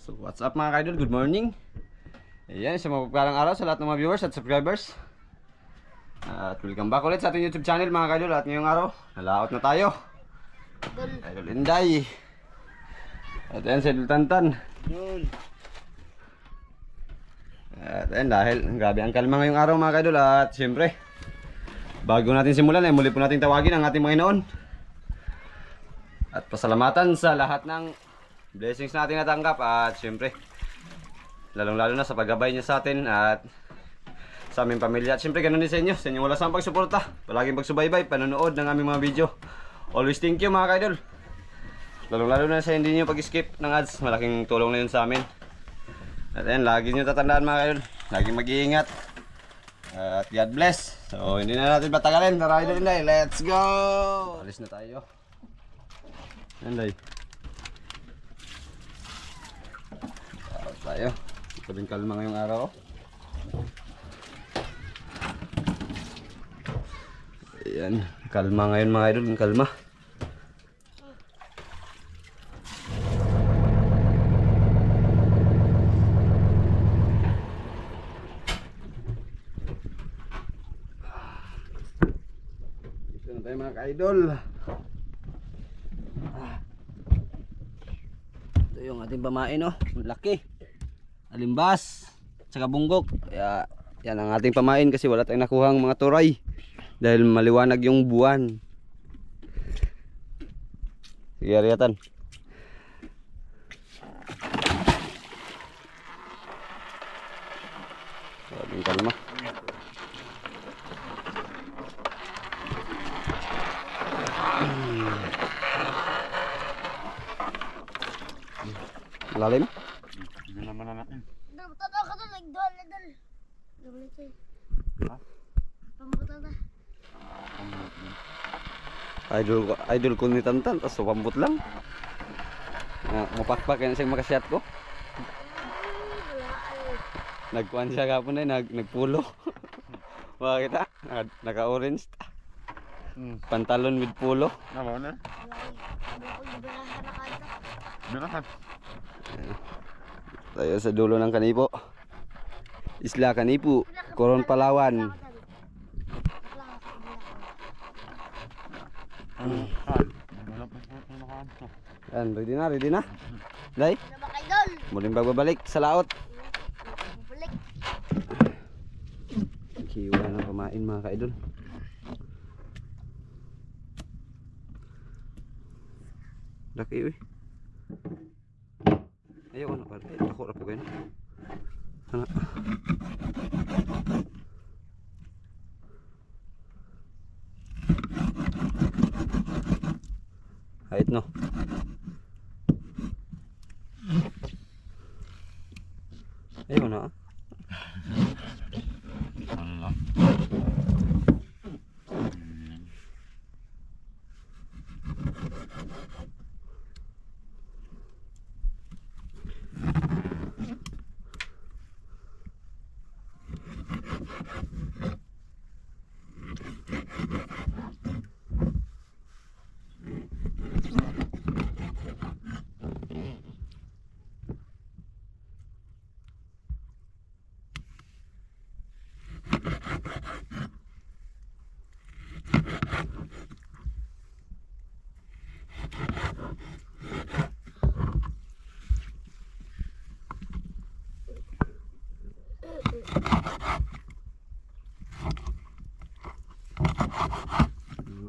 So what's up mga kaidol, good morning. Ayan, isang mapagpalang araw sa lahat ng mga viewers at subscribers. At welcome back ulit sa ating YouTube channel mga kaidol. At ngayong araw, nalaot na tayo. Idol Inday. At ayan si Idol Tantan. At ayan dahil grabe ang kalma ngayong araw mga kaidol. At siyempre Bago natin simulan ay muli po natin tawagin ang ating mga inoon At pasalamatan sa lahat ng blessings natin natanggap At siyempre lalong lalo na sa paggabay niya sa atin at sa aming pamilya. At syempre ganun din sa inyo, sa inyong wala sa pagsuporta. Palaging pagsubaybay, panonood ng aming mga video. Always thank you mga kaidol. Lalong lalo na sa hindi nyo pag-skip ng ads, malaking tulong na yun sa amin. At ayan, lagi nyo tatandaan mga kaidol, laging mag-iingat. At God bless. So hindi na natin patagalin, tara idol Inday, let's go! Alis na tayo. Inday. Tara tayo. Sabing kalma ngayong araw. Ayan, kalma ngayon mga idol, kalma. Ito na tayo ka-idol. Ah. Ito yung ating pamain oh, Ang laki. Alimbas, tsaka bunggok. Kaya yan ang ating pamain kasi wala tayong nakuhang mga turay. Dahil maliwanag yung buwan. Sige, Ariatan. Sabing kalma. Lalim? Hindi naman na natin. Dal, tatawa ka dal, nagdol na dal. Dal ito eh. Ha? Pambutan na. Idol ko, idol ko ni Tantan, tapos pambot lang. Ah, mapakpak yan siyang makasyat ko. Nagkuhan siya kapon na, nag, nagpulo. Bakit ah? Naka- Naka-orange ta. Hmm. Pantalon with pulo. Nabaw na. Birahan. Tayo sa dulo ng kanipo. Isla Kanipo, Coron Palawan. Yan, ready na, ready na. Day, muling pagbabalik sa laot. Kiwa na pamain mga kaidol. Laki uy. Ayaw ano pa. Ay, ako rapo kayo. Ano? Hait no. Ayaw na ah. Igo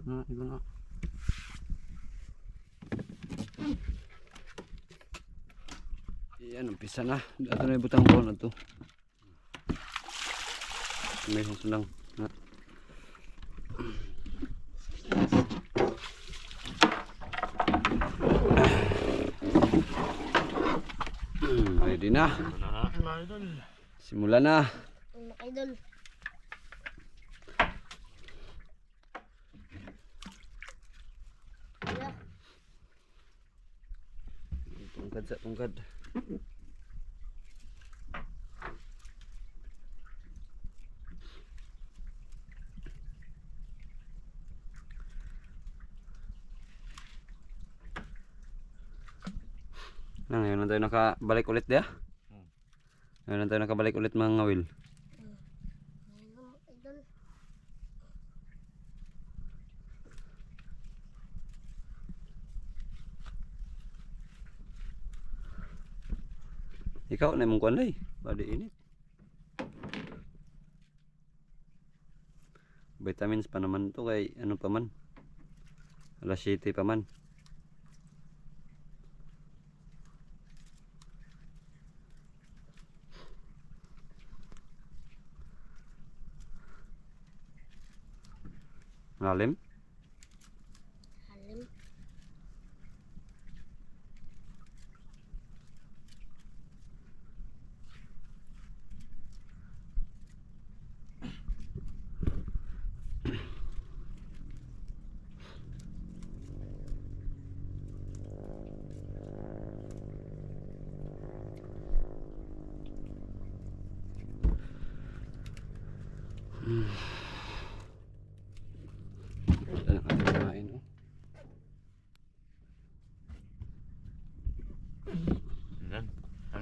na, igo na. Yan, umpisa na. Ato na yung butang buwan na to. May lang. Na. Ready na. Wala na. Simula na. Kay dol? Wala. Tungkad sa tungkad. Nang yun Ngayon lang tayo nakabalik ulit dia. Lang tayo nakabalik ulit mga ngawil. Ikaw na mong kuan day. Badi init. Vitamins pa naman to kay ano pa man. Alas 7 pa man. alim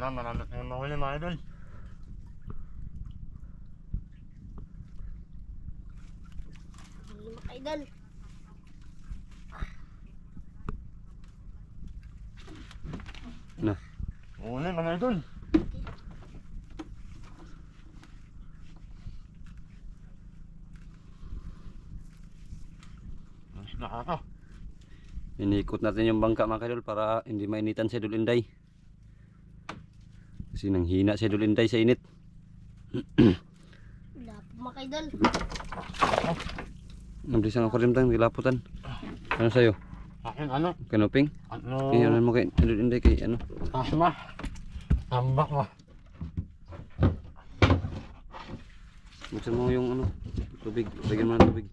Ano, marami tayong mahuli mga idol. Halim mga idol. Na. Huli mga idol. Nakaka. Inikot natin yung bangka mga kadol para hindi mainitan si Idol Inday. Kasi nang hina si Idol Inday sa init. Wala po mga idol. Nablis ang aquarium tang nilaputan. Ano sa'yo? Akin ano? Kanoping? Ano? Eh, ano mo kay Idol Inday kay ano? Asma. Tambak mo. Buksan mo yung ano, tubig. Lagyan mo ng tubig.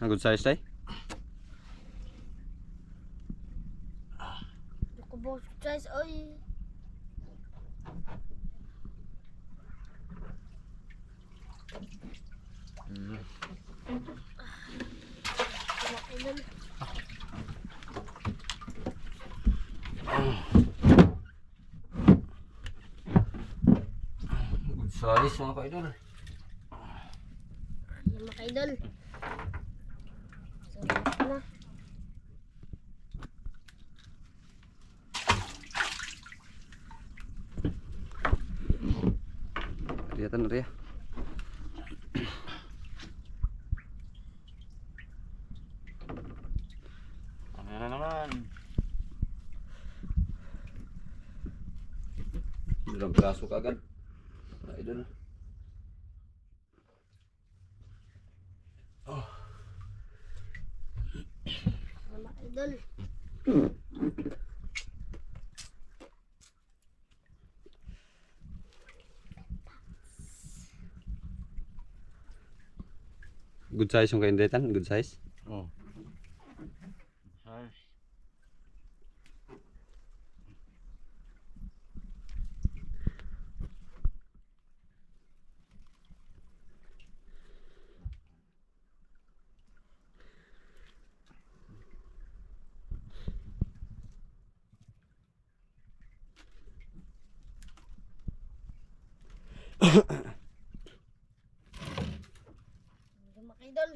Ah, good size tay? Boss guys. Oy. Mm. Mga idol. Good size mga ka-idol. Mga idol. So, ito na. Kelihatan na rin. Ano na naman? Dalam piraso kagad. Idol. Ayan mga idol. Good size yung kaindetan, good size. Oh. Ay. Ayan mga idol.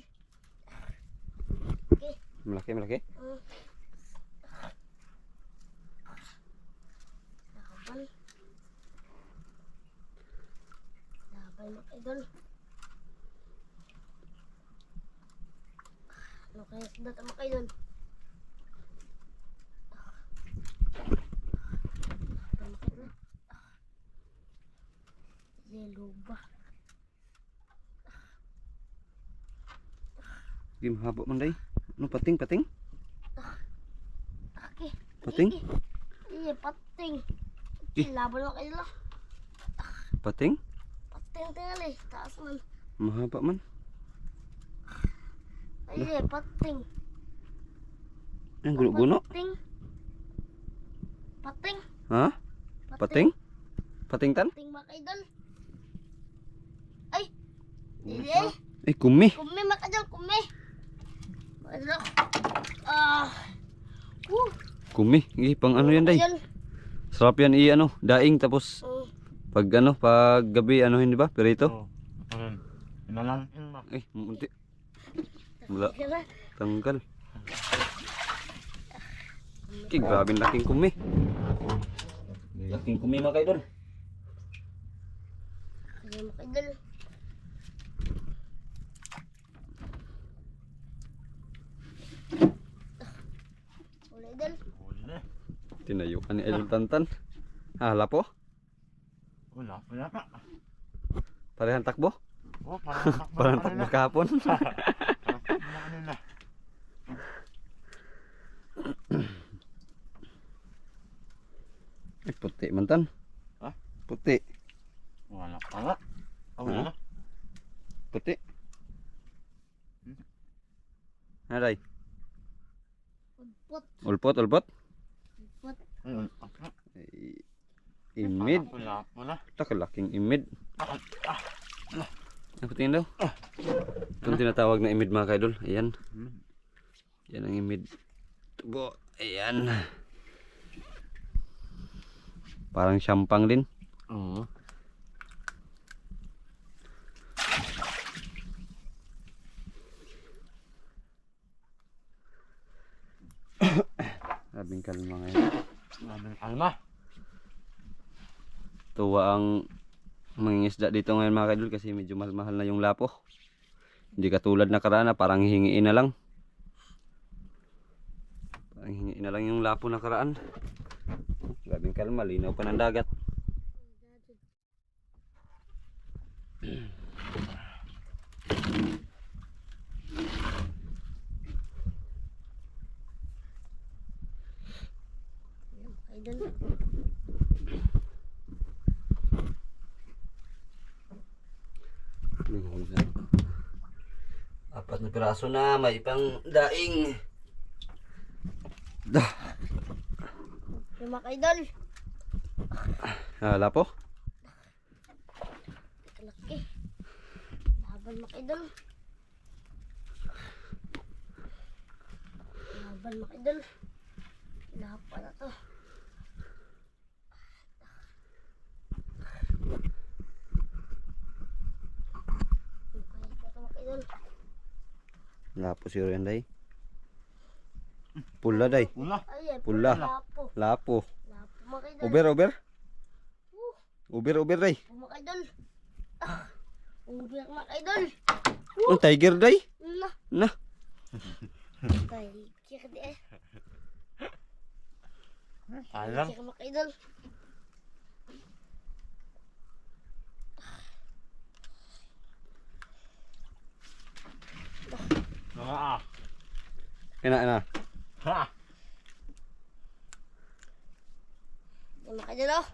Malaki, malaki. Uh. Laban. Laban mga idol. Ano kaya sa data mga idol? Laban mga idol. Yellow ba? Game haba man day. Ano pating, pating? Okay. Pating? Iya, pating. Laban mga idol. ah. Pating? Pating eh. Taas man. Mahaba man. Iya, pating. Ang guno-guno. Pating. Pating. Ha? Pating? Pating tan? Pating mga idol. Ay! Iya. Eh, kumi. Kumi idol, kumi. Idol. Ah. Woo! Kumi. Eh, pang ano yan, day? Sarap yan i ano, daing tapos Oh. pag ano, pag gabi ano hindi ba? Perito. Oo. Ayun. Inalantin na. Eh, munti. Wala, tanggal. Okay, grabe laking kumi. Laking kumi mga kaidol. Mga idol. Idol. Na. Tinayukan ni Idol Tantan. Hala po. Wala. Pa. Parehan takbo. Oh, parang takbo Parang na takbo kahapon. Na. Ay, puti man tan. Ha? Puti. Wala pa nga. Ah, wala na. Puti. Hmm? Aray. Putput. Ulpot, ulpot. Putput. Ayun. Ay, Imid. Takalaking imid. Ah, ah. Ako tingin daw. Itong tinatawag na imid mga kaidol. Ayan. Hmm. Yan ang imid. Tubo. Ayan. Parang syampang din. Oo. Sabing kalma ngayon. Maraming kalma. Tuwa ang mangingisda dito ngayon mga kaidol kasi medyo mahal-mahal na yung lapo. Hindi katulad na karaan na parang hingiin na lang. Parang hingiin na lang yung lapo na karaan. Grabing kalma, linaw pa ng dagat. Idol. Linghol na. Apat na piraso na, may pang daing. Dah. Ayan mga idol. Hala po. Kalaki. Laban mga idol. Laban mga idol. Laban na to. Payat na to mga idol. Lapo si Renday. Pula day. Ayan, Pula. Lapo. Lapo. Lapo. Uber, uber. Uh, Uber, uber day. mga idol. Ah, Uber mga idol. Oh, tiger day. Na. Na. Tiger di eh. Alam. Tiger mga ah. Ina, ina. Ha. Ayan mga idol oh.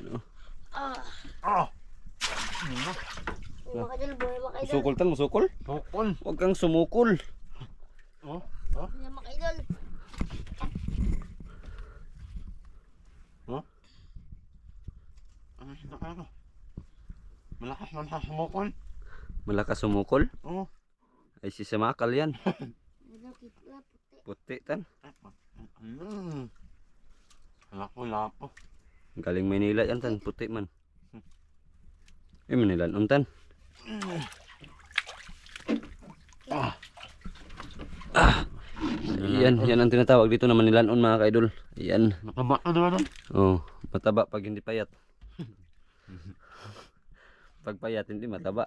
Ano? Ah. Ah. Mga idol. Buhay mga idol. Musukol tan, musukol. Tukol. Huwag kang sumukol. Oh. Oh. Ayan mga idol. Ano siya ano? Malakas sa sumukol. Malakas sumukol. Oh. Ay si Samakal yan. Puti. Tan. Lapo, lapo. Galing Maynila yan tan. Puti man. Eh, Manila um tan. Ah. Yan, yan ang tinatawag dito na Manilanon mga kaidol. Yan. Mataba na naman. Oh, mataba pag hindi payat. pag payat hindi mataba.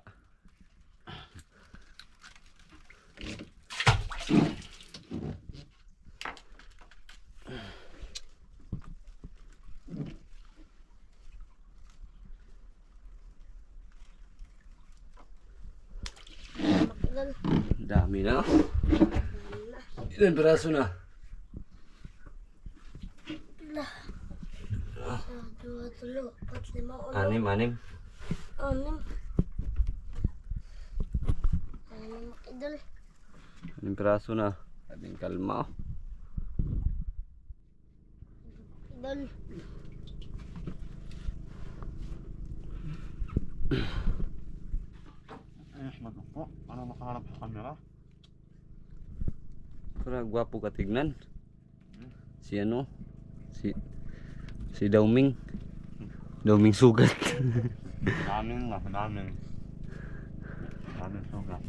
Dami na. Ilan peraso na? Anim, anim. Anim. Mga idol. Anim peraso na. Sabing kalma. Idol. Ayos magpo. Ano makaharap sa camera? Para gwapo ka tignan. Si ano? Si si Dauming. Dauming sugat. Daming nga, daming. Daming sugat.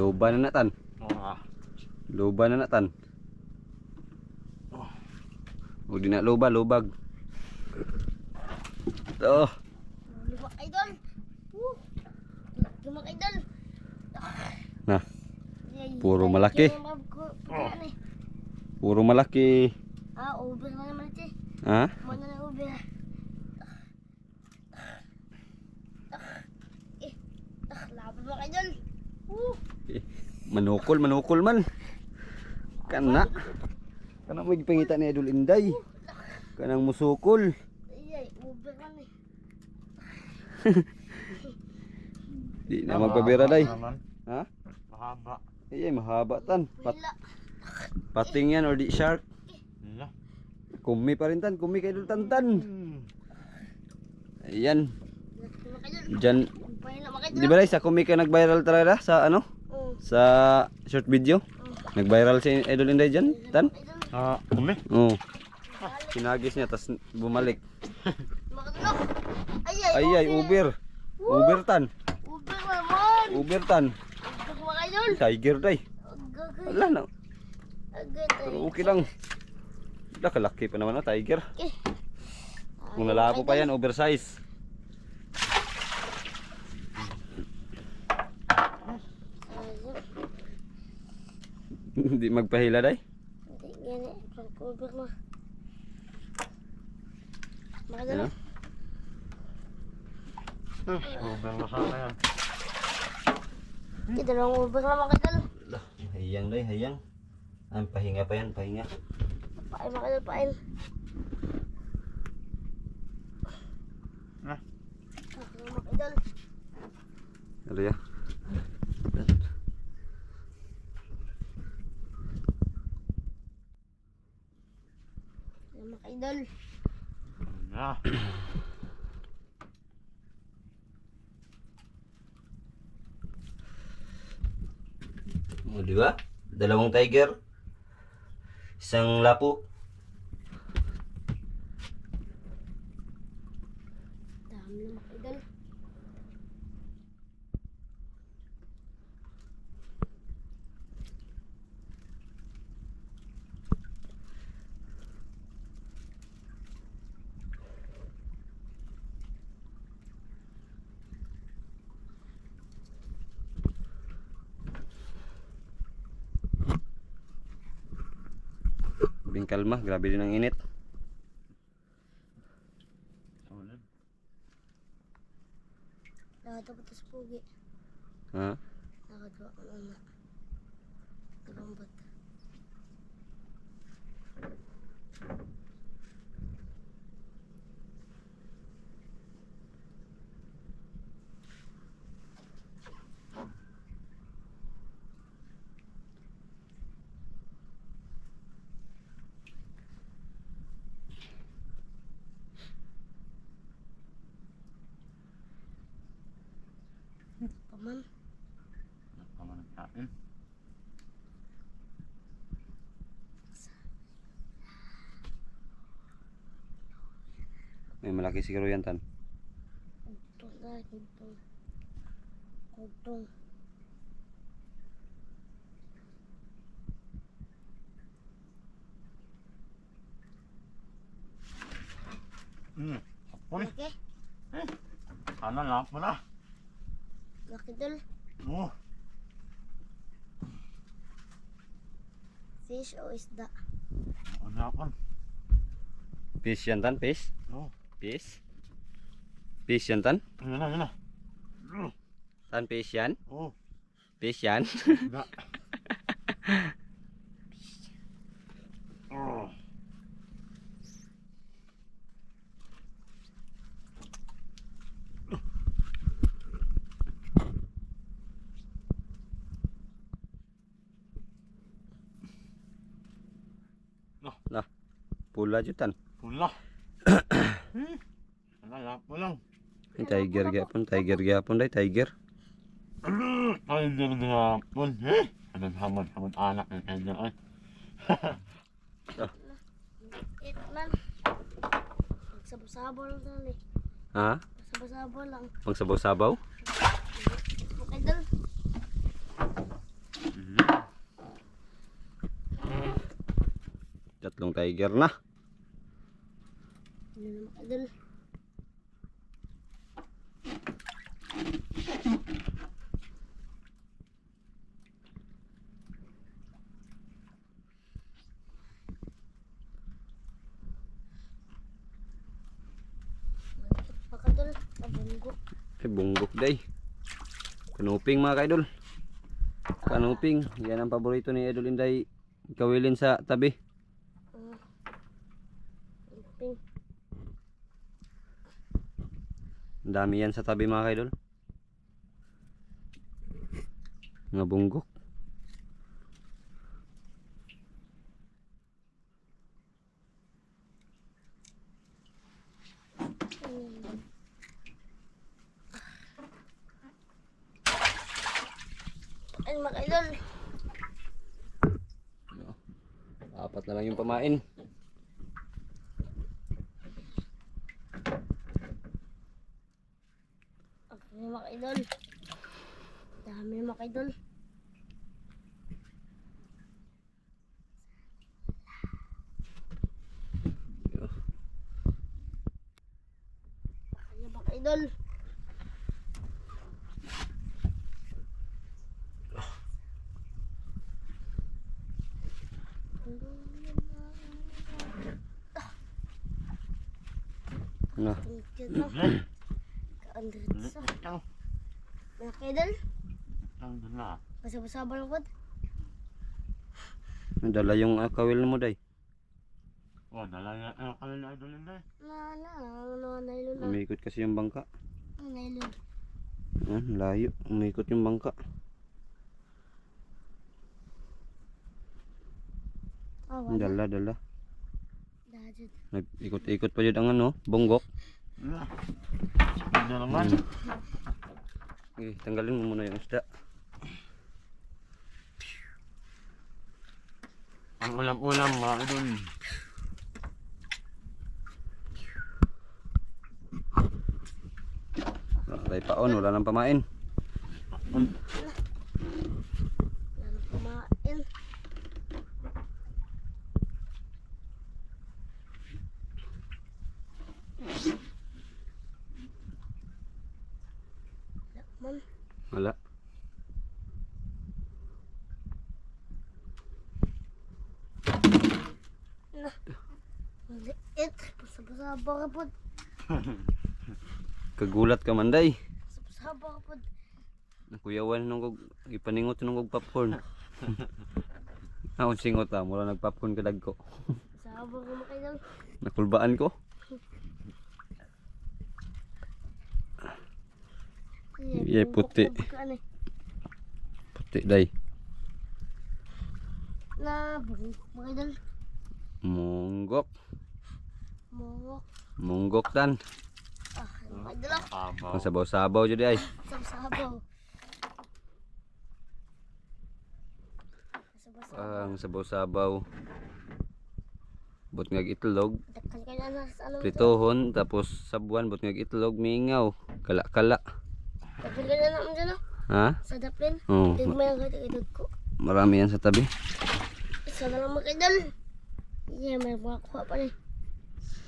Loba na natan. Oo nga. Loba na natan. O di na loba, lobag. Oh, Lima idol. Woo. Lima idol. na. Yay, Puro malaki. eh. Puro malaki. Ah, over na naman ito eh. Ha? Muna na over. Eh, ah, laban mga idol. Manukol, manukol man. Kana. Kana mo gipangita ni Idol Inday. Kanang musukol. Di na magpabira day. Ha? Mahaba. Eh, mahaba tan. Pat pating yan or di shark. Kumi pa rin tan, kumi kay Idol Tantan. Ayan. Diyan, di ba sa kumi ka nag-viral talaga sa ano? Sa short video? Nag-viral si Idol Inday dyan, tan? Ah, kumi. Oo. Sinagis niya, tas bumalik. Ay, ay, Uber. Uber tan. Uber naman. Uber tan. Tiger day. Wala na. Pero okay lang. Wala, kalaki pa naman na tiger. Eh. Kung lalabo pa yan, oversize. Hindi magpahila day. Hindi gani. Pag Uber na. Mga idol. Ano? Uber na sana yan. Kita lang Uber na mga idol. Hayang day, hayang. Ang pahinga pa yan, pahinga. Pain idol, pain. Ah. Mga idol. Ano ya? Ayan, Mga idol. Ah. O, di ba? Dalawang tiger. Isang lapo. Dami na mga idol. Bing kalma, grabe din ang init. Sulit. Nakatapat sa pugi. Ha? Nakadwa ko na. Nagambot. Paman. Naman kain. May malaki siguro yan tan. Kugtong dahil kugtong. Kugtong. Hmm. Uy, Laki. sana lang mo na. Laki dol. Oo. Fish o isda. Ano ako? Fish yan tan, fish? Oo. Fish? Fish yan tan? Yun na, yun na. Tan fish yan? Oo. Fish yan? Da. Oo. Pula dyan tan. Pula. Ano, lahat mo lang. Ay, tiger gyapon, tiger gyapon day, tiger. Rin hapon. Eh? Anong hamad-hamad anak ng kanya ay. Man. Magsabog-sabog lang tayo eh. Ha? Magsabog-sabog lang. Magsabaw-sabaw? Okay dal. Tatlong tiger na. Ano naman ka dal. Pakadal, pabunggo. Ay, bunggok day. Kanuping mga kaidol. Kanuping. Yan ang paborito ni Idol Inday. Kawilin sa tabi. Ping. Ang dami yan sa tabi mga kaidol. Mga bunggok. Ay, mga idol. Apat na lang yung pamain. Okay, mga idol. Dami mga idol. Okay, mga idol. Ano? Tingkid na. Kaandrit sa. Ang, Mga idol. ang doon na. Basa-basa balangkod. Dala yung uh, kawil mo day. Oh, dala na ang kami na idol. Na, na, na, nailon na. Umikot kasi yung bangka. Nailon. Ah, layo. Umikot yung bangka. Ah, wala. Dala, dala. Nag-ikot-ikot pa yun ang ano, bonggok. Naman. Okay, tanggalin mo muna yung isda. Ang ulam-ulam mga idol. Tayo paon, wala nang pamain. Lalo kumain. Lakman. Wala. Maliit. Basa-basa ka po. Kagulat ka man day. Basa-basa ka po. Nakuyawan nung ipaningot nung popcorn. Ako singot ah, mura nagpopcorn kadag ko. Basa-basa ka makaidol. Nakulbaan ko. Yeah, puti. Puti day. Na, bungkok makaidol. Munggok. Mongok. Munggok tan. Ah, makaidol ah. Abaw. Ang sabaw-sabaw jud ay. Sabaw-sabaw. Sabaw-sabaw. Ang sabaw-sabaw. Bot ngag itlog, pritohon, tapos sabuan bot ngag itlog, mingaw, kala-kala. Dakkan ka na naman dyan ah. Ha? Sa daplin. Oo. Tignan mo yung ko. Marami yan sa tabi. Isa na lang makaidol. Yeah, may makakuha pa rin.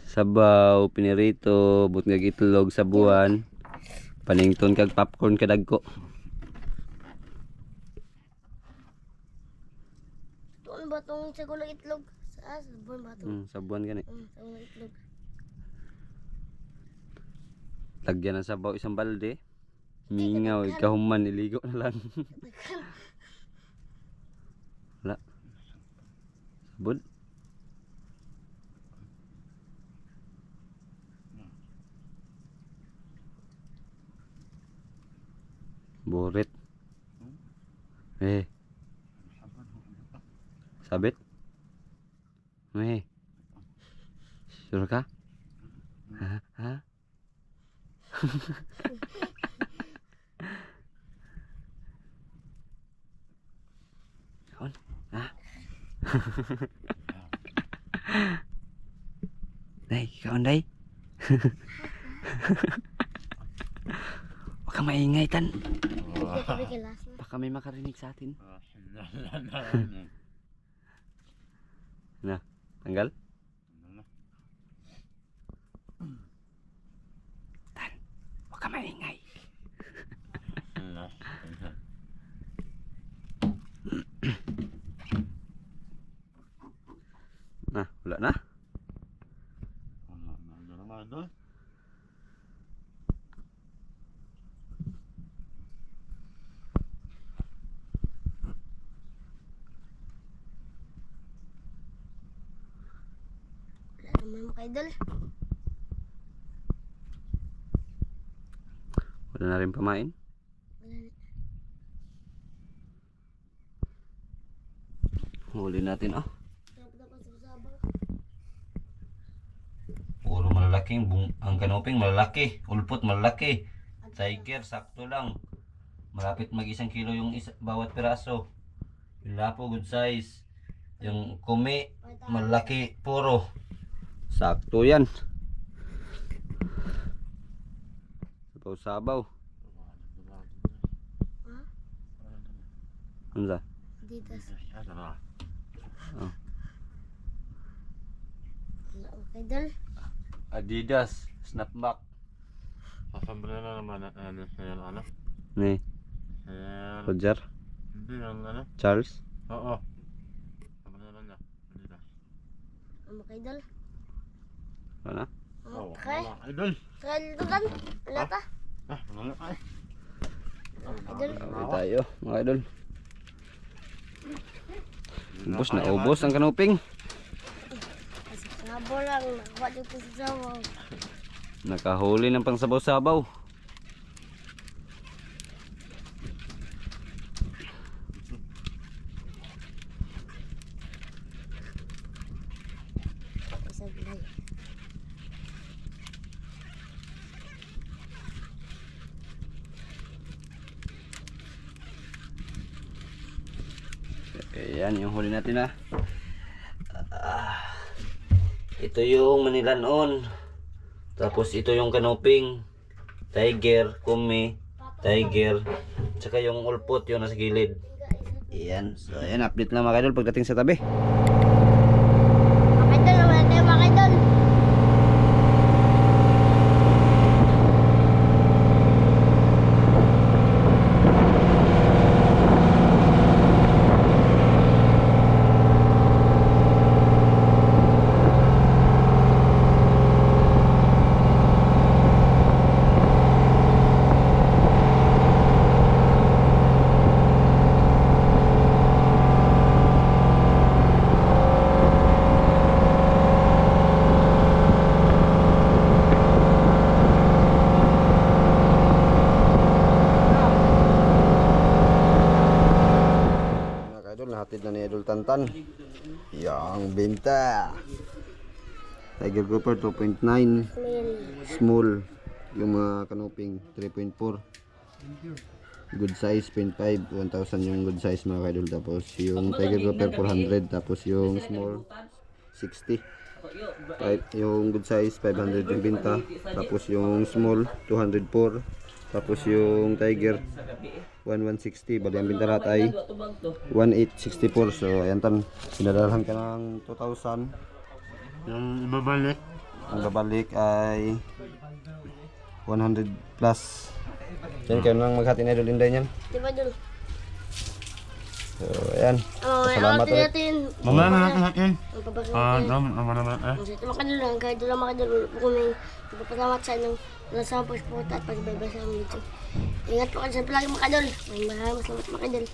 Sabaw, pinirito, bot ngag itlog, sabuan. Panington kag popcorn kadag ko. Tuon ba itong sagulang itlog? Sa sa buwan ba ito? Mm, sabuan gani. Mm, itlog. Lagyan ng sabaw isang balde. Mingaw, ikahuman, iligo na lang. Wala. Sabon. Burit. Eh. Sabit? Eh. Sure ka? Ha? Ha? Kaon? Ha? Day, kaon day. Kang maingay tan. Baka may makarinig sa atin. Na, tanggal? Tan, huwag kang maingay. Na, wala na. Wala naman mga idol. Wala na rin pamain. Wala na. Huli natin sabaw. Puro malalaking bung ang kanoping malalaki, ulpot malalaki. Tiger sakto lang. Malapit mag isang kilo yung isa, bawat piraso. Yung lapo good size. Yung kumi malaki puro. Sakto yan. Sabaw sabaw. Ha? Ano Adidas. Oh. Adidas snapback. Sasabihin na naman na ano, ano, ano, Ni. Roger, Hindi yung ano, Charles. oo. Sasabihin na. Hindi na. Ano? Oo, Okay. wala. Idol. Kan. Wala pa. Ah, wala. Idol. Kawin tayo mga idol. Ubos na ubos ang kanuping. Kasi sabaw lang. Nakuha dito sa sabaw. Nakahuli ng pang sabaw-sabaw. Isa bilay. Natin ha. Ah, ito yung manilanon. Tapos ito yung kanuping. Tiger, kumi, tiger. Tsaka yung ulpot yung nasa gilid. Ayan. So ayan, update lang mga idol pagdating sa tabi. Mga idol. Wala tayo mga idol. Mga idol, nahatid na ni Idol Tantan. Yang benta. Tiger Grouper 2.9. Mil. Small. Yung mga kanuping 3.4. Good size 0.5. 1,000 yung good size mga idol. Tapos yung Tiger Grouper 400. Tapos yung small 60. Five, yung good size 500 yung binta. Tapos yung small 204. Tapos yung Tiger 1160. Bali ang binta lahat ay 1864. So ayan tan. Sinadalhan ka ng 2,000. Yung ibabalik. Ang babalik ay 100 plus. Yan kayo nang maghati na idol Inday niyan. Di ba idol? So ayan. Oh, Salamat ulit. natin. Mamaya na natin natin. Ang pabasa Ah, natin. naman, naman eh. Ang sa mga kadol lang, kahit doon mga kadol, kung may ipapasalamat sa inyong wala sa pagsuporta at pagbabasa sa aming video. Ingat po kayo sa palagi mga kadol. Maraming salamat mga kadol.